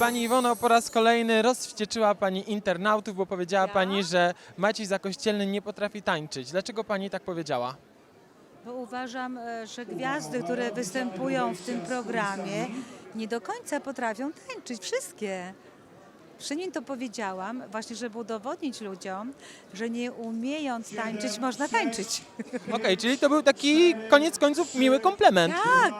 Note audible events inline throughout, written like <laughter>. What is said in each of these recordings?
Pani Iwono, po raz kolejny rozwścieczyła Pani internautów, bo powiedziała Pani, że Maciej Zakościelny nie potrafi tańczyć. Dlaczego Pani tak powiedziała? Bo uważam, e, że gwiazdy, które występują w tym programie, nie do końca potrafią tańczyć. Wszystkie. Przy nim to powiedziałam, właśnie, żeby udowodnić ludziom, że nie umiejąc tańczyć, można tańczyć. Okej, czyli to był taki koniec końców miły komplement. Tak,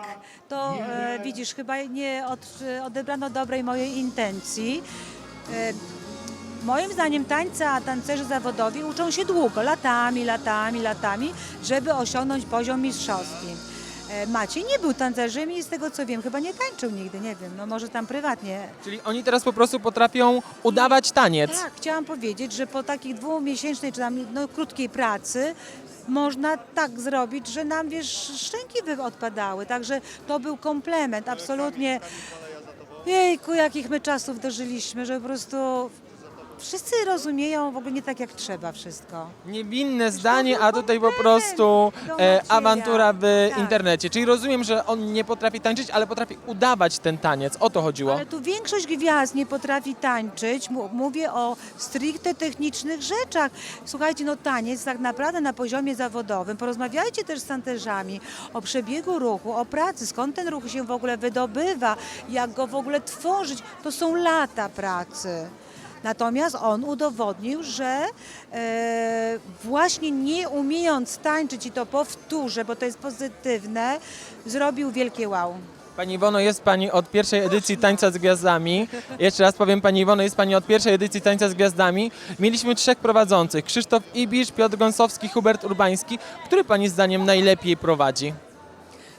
to e, widzisz, chyba nie od, odebrano dobrej mojej intencji. E, moim zdaniem tańca, tancerze zawodowi uczą się długo, latami, latami, latami, żeby osiągnąć poziom mistrzowski. E, Maciej nie był tancerzem i z tego co wiem, chyba nie tańczył nigdy, nie wiem, no może tam prywatnie. Czyli oni teraz po prostu potrafią udawać taniec. Tak, chciałam powiedzieć, że po takiej dwumiesięcznej czy tam no, krótkiej pracy można tak zrobić, że nam wiesz, szczęki by odpadały. Także to był komplement, absolutnie. Jejku, jakich my czasów dożyliśmy, że po prostu wszyscy rozumieją w ogóle nie tak jak trzeba wszystko. Niewinne zdanie, a tutaj po prostu e, awantura w Tak. internecie. Czyli rozumiem, że on nie potrafi tańczyć, ale potrafi udawać ten taniec. O to chodziło. Ale tu większość gwiazd nie potrafi tańczyć. Mu- Mówię o stricte technicznych rzeczach. Słuchajcie, no taniec tak naprawdę na poziomie zawodowym. Porozmawiajcie też z tancerzami o przebiegu ruchu, o pracy, skąd ten ruch się w ogóle wydobywa, jak go w ogóle tworzyć. To są lata pracy. Natomiast on udowodnił, że e, właśnie nie umiejąc tańczyć, i to powtórzę, bo to jest pozytywne, zrobił wielkie wow. Pani Iwono, jest Pani od pierwszej edycji Tańca z Gwiazdami. Jeszcze raz powiem, Pani Iwono, jest Pani od pierwszej edycji Tańca z Gwiazdami. Mieliśmy trzech prowadzących. Krzysztof Ibisz, Piotr Gąsowski, Hubert Urbański. Który Pani zdaniem najlepiej prowadzi?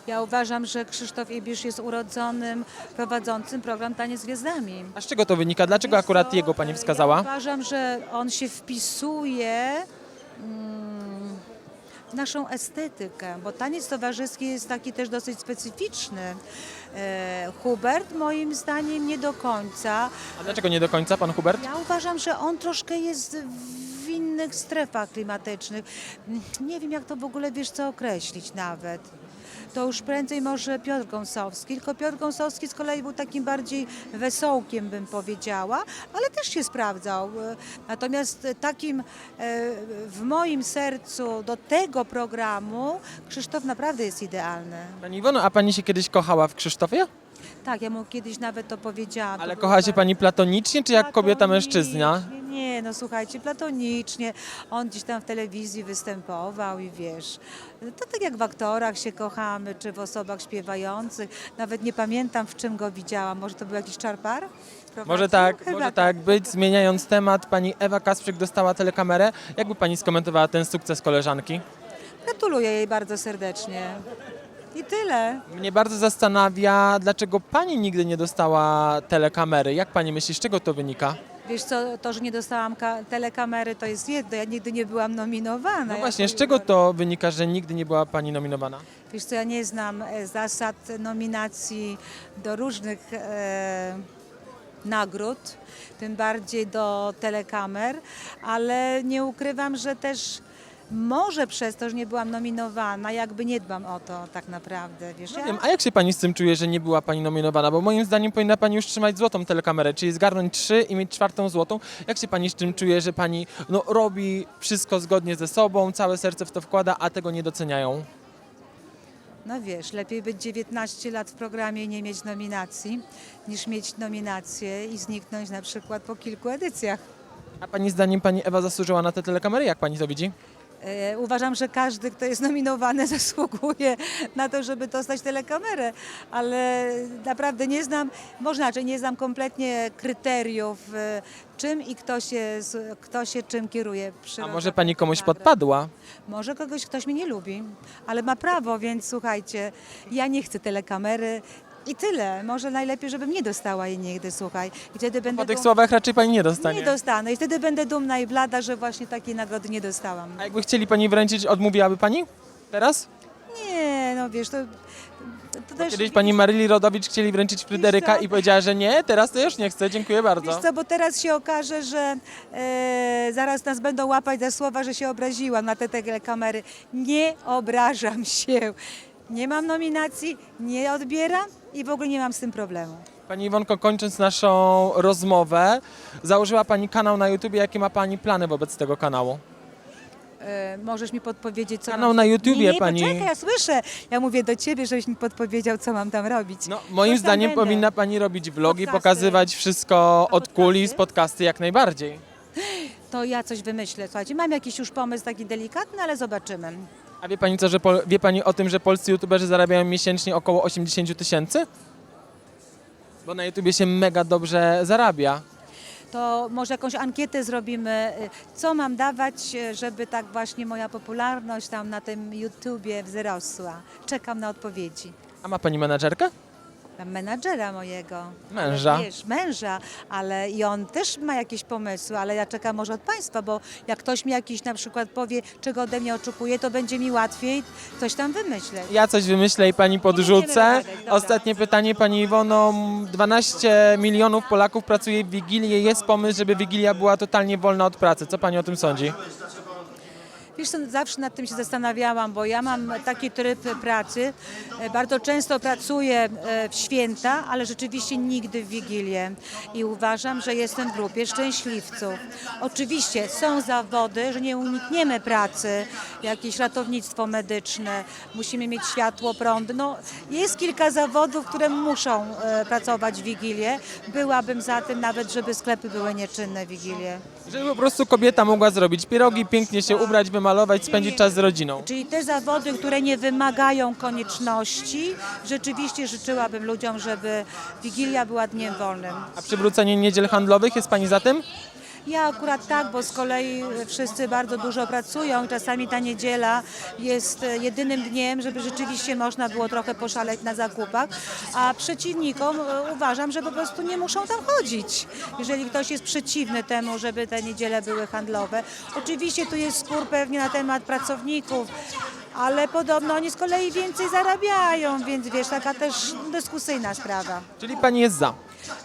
Ja uważam, że Krzysztof Ibisz jest urodzonym prowadzącym program Taniec z Gwiazdami. A z czego to wynika? Dlaczego akurat jego Pani Ja wskazała? uważam, że on się wpisuje mm, w naszą estetykę, bo taniec towarzyski jest taki też dosyć specyficzny. E, Hubert moim zdaniem nie do końca. A dlaczego nie do końca, Pan Hubert? Ja uważam, że on troszkę jest w innych strefach klimatycznych. Mm, Nie wiem, jak to w ogóle, wiesz co, określić nawet. To już prędzej może Piotr Gąsowski, tylko Piotr Gąsowski z kolei był takim bardziej wesołkiem, bym powiedziała, ale też się sprawdzał. E, Natomiast takim e, w moim sercu do tego programu Krzysztof naprawdę jest idealny. Pani Iwono, a Pani się kiedyś kochała w Krzysztofie? Tak, ja mu kiedyś nawet to powiedziałam. To Ale był kocha się bardzo- Pani platonicznie, czy jak kobieta mężczyzna? Platonicznie, Nie, no słuchajcie, platonicznie. On gdzieś tam w telewizji występował i wiesz, to tak jak w aktorach się kochamy, czy w osobach śpiewających. Nawet nie pamiętam, w czym go widziałam. Może to był jakiś czarpar? Może tak, Chyba może tak być. Zmieniając temat, Pani Ewa Kasprzyk dostała telekamerę. Jakby Pani skomentowała ten sukces koleżanki? Gratuluję jej bardzo serdecznie. I tyle. Mnie bardzo zastanawia, dlaczego Pani nigdy nie dostała telekamery. Jak Pani myśli, z czego to wynika? Wiesz co, to, że nie dostałam ka- telekamery, to jest jedno. Ja nigdy nie byłam nominowana. No właśnie, z czego to wynika, że nigdy nie była Pani nominowana? Wiesz co, ja nie znam e, zasad nominacji do różnych e, nagród, tym bardziej do telekamer, ale nie ukrywam, że też może przez to, że nie byłam nominowana, jakby nie dbam o to tak naprawdę, wiesz. No ja- wiem, a jak się Pani z tym czuje, że nie była Pani nominowana? Bo moim zdaniem powinna Pani już trzymać złotą telekamerę, czyli zgarnąć trzy i mieć czwartą złotą. Jak się Pani z tym czuje, że Pani no, robi wszystko zgodnie ze sobą, całe serce w to wkłada, a tego nie doceniają? No wiesz, lepiej być 19 lat w programie i nie mieć nominacji, niż mieć nominację i zniknąć na przykład po kilku edycjach. A Pani zdaniem Pani Ewa zasłużyła na te telekamery? Jak Pani to widzi? E, Uważam, że każdy, kto jest nominowany, <laughs> zasługuje na to, żeby dostać telekamerę, ale naprawdę nie znam, może inaczej, nie znam kompletnie kryteriów, e, czym i kto się, kto się czym kieruje. A może Pani komuś podpadła? Może kogoś ktoś mnie nie lubi, ale ma prawo, więc słuchajcie, ja nie chcę telekamery. I tyle. Może najlepiej, żebym nie dostała jej nigdy, słuchaj. I wtedy będę Po tych dum- słowach raczej Pani nie dostanie. nie dostanę. I wtedy będę dumna i blada, że właśnie takiej nagrody nie dostałam. A jakby chcieli Pani wręczyć, odmówiłaby Pani? Teraz? Nie, no wiesz, to, to też... Kiedyś Pani Maryli Rodowicz chcieli wręczyć Fryderyka co? i powiedziała, że nie, teraz to już nie chcę, dziękuję bardzo. Wiesz co, bo teraz się okaże, że e, zaraz nas będą łapać za słowa, że się obraziłam na te telekamery. Nie obrażam się. Nie mam nominacji, nie odbieram i w ogóle nie mam z tym problemu. Pani Iwonko, kończąc naszą rozmowę, założyła Pani kanał na YouTube. Jakie ma Pani plany wobec tego kanału? E, możesz mi podpowiedzieć, co Kanał mam... na YouTubie, nie, nie, pani- Poczekaj, ja słyszę. Ja mówię do ciebie, żebyś mi podpowiedział, co mam tam robić. No, moim Coś tam zdaniem będę. powinna Pani robić vlogi, Podcasty. pokazywać wszystko od podcasty? kulis, podcasty jak najbardziej. To ja coś wymyślę. Słuchajcie, mam jakiś już pomysł taki delikatny, ale zobaczymy. A wie Pani co, że pol- wie Pani o tym, że polscy youtuberzy zarabiają miesięcznie około 80 tysięcy? Bo na YouTubie się mega dobrze zarabia. To może jakąś ankietę zrobimy, co mam dawać, żeby tak właśnie moja popularność tam na tym YouTubie wzrosła. Czekam na odpowiedzi. A ma Pani menadżerkę? Menadżera mojego. Męża. Ale Wiesz, męża, ale i on też ma jakieś pomysły, ale ja czekam może od Państwa, bo jak ktoś mi jakiś na przykład powie, czego ode mnie oczekuje, to będzie mi łatwiej coś tam wymyśleć. Ja coś wymyślę i Pani podrzucę. dobra. Ostatnie pytanie Pani Iwono. 12 milionów Polaków pracuje w Wigilię. Jest pomysł, żeby Wigilia była totalnie wolna od pracy. Co Pani o tym sądzi? Wiesz, zawsze nad tym się zastanawiałam, bo ja mam taki tryb pracy. E, Bardzo często pracuję e, w święta, ale rzeczywiście nigdy w Wigilię. I uważam, że jestem w grupie szczęśliwców. Oczywiście są zawody, że nie unikniemy pracy, jakieś ratownictwo medyczne, musimy mieć światło, prąd. No, jest kilka zawodów, które muszą e, pracować w Wigilię. Byłabym za tym nawet, żeby sklepy były nieczynne w Wigilię. Żeby po prostu kobieta mogła zrobić pierogi, pięknie się ubrać, wymalować, spędzić czas z rodziną. Czyli te zawody, które nie wymagają konieczności, rzeczywiście życzyłabym ludziom, żeby Wigilia była dniem wolnym. A przywrócenie niedziel handlowych jest Pani za tym? Ja akurat tak, bo z kolei wszyscy bardzo dużo pracują czasami ta niedziela jest jedynym dniem, żeby rzeczywiście można było trochę poszaleć na zakupach, a przeciwnikom e, uważam, że po prostu nie muszą tam chodzić, jeżeli ktoś jest przeciwny temu, żeby te niedziele były handlowe. Oczywiście tu jest spór pewnie na temat pracowników, ale podobno oni z kolei więcej zarabiają, więc wiesz, taka też dyskusyjna sprawa. Czyli Pani jest za.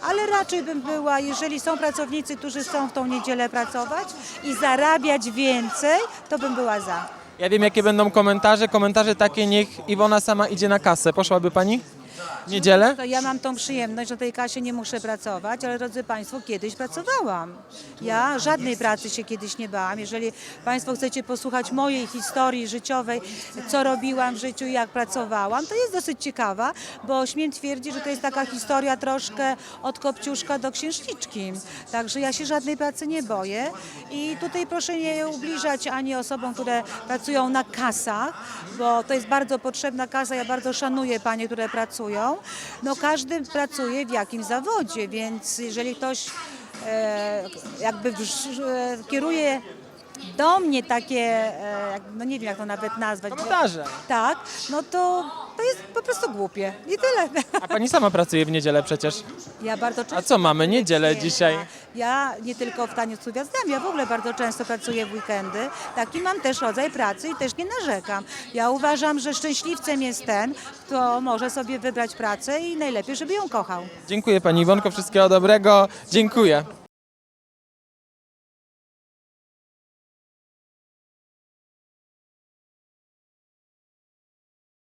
Ale raczej bym była, jeżeli są pracownicy, którzy chcą w tą niedzielę pracować i zarabiać więcej, to bym była za. Ja wiem, jakie będą komentarze. Komentarze takie, niech Iwona sama idzie na kasę. Poszłaby Pani? W Niedzielę? To ja mam tą przyjemność, że na tej kasie nie muszę pracować, ale drodzy Państwo, kiedyś pracowałam. Ja żadnej pracy się kiedyś nie bałam. Jeżeli Państwo chcecie posłuchać mojej historii życiowej, co robiłam w życiu i jak pracowałam, to jest dosyć ciekawa, bo śmiem twierdzić, że to jest taka historia troszkę od kopciuszka do księżniczki. Także ja się żadnej pracy nie boję i tutaj proszę nie ubliżać ani osobom, które pracują na kasach, bo to jest bardzo potrzebna kasa. Ja bardzo szanuję panie, które pracują. No każdy pracuje w jakimś zawodzie, więc jeżeli ktoś e, jakby e, kieruje do mnie takie, e, no nie wiem jak to nawet nazwać. bo- Komentarze. tak, no to to jest po prostu głupie. I tyle. A Pani sama pracuje w niedzielę przecież. Ja bardzo często A co mamy? Niedzielę Święta. dzisiaj. Ja nie tylko w taniec z gwiazdami, ja w ogóle bardzo często pracuję w weekendy. Taki mam też rodzaj pracy i też nie narzekam. Ja uważam, że szczęśliwcem jest ten, kto może sobie wybrać pracę i najlepiej, żeby ją kochał. Dziękuję Pani Iwonko, wszystkiego dobrego. Dziękuję.